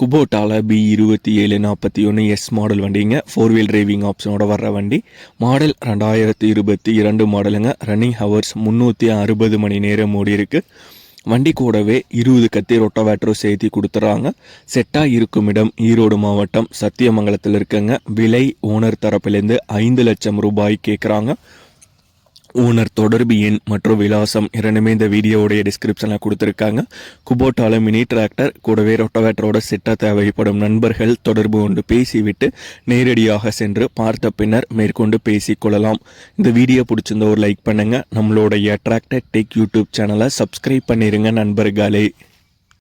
குபோட்டால B இருபத்தி ஏழு நாற்பத்தி ஒன்று எஸ் மாடல் வண்டிங்க. ஃபோர் வீல் டிரைவிங் ஆப்ஷனோட வர்ற வண்டி. மாடல் ரெண்டாயிரத்தி இருபத்தி இரண்டு மாடலுங்க ரன்னிங் ஹவர்ஸ் முந்நூற்றி அறுபது மணி நேரம் ஓடி இருக்கு. வண்டி கூடவே இருபது கத்தி ரொட்டோவேட்டரும் சேர்த்து கொடுத்துட்றாங்க செட்டாக இருக்கும் இடம் ஈரோடு மாவட்டம் சத்தியமங்கலத்தில் இருக்குங்க. விலை ஓனர் தரப்பிலேருந்து ஐந்து லட்சம் ரூபாய் கேட்குறாங்க ஓனர் தொடர்பு எண் மற்றும் விலாசம் இரண்டுமே இந்த வீடியோவுடைய டிஸ்கிரிப்ஷனில் கொடுத்துருக்காங்க. குபோட்டால மினி டிராக்டர் கூடவே ரொட்டவேட்டரோட செட்டாக தேவைப்படும் நண்பர்கள் தொடர்பு கொண்டு பேசிவிட்டு நேரடியாக சென்று பார்த்த பின்னர் மேற்கொண்டு பேசிக்கொள்ளலாம் இந்த வீடியோ பிடிச்சிருந்த ஒரு லைக் பண்ணுங்கள் நம்மளுடைய டிராக்டர் டெக் யூடியூப் சேனலை சப்ஸ்கிரைப் பண்ணிடுங்க நண்பர்களே.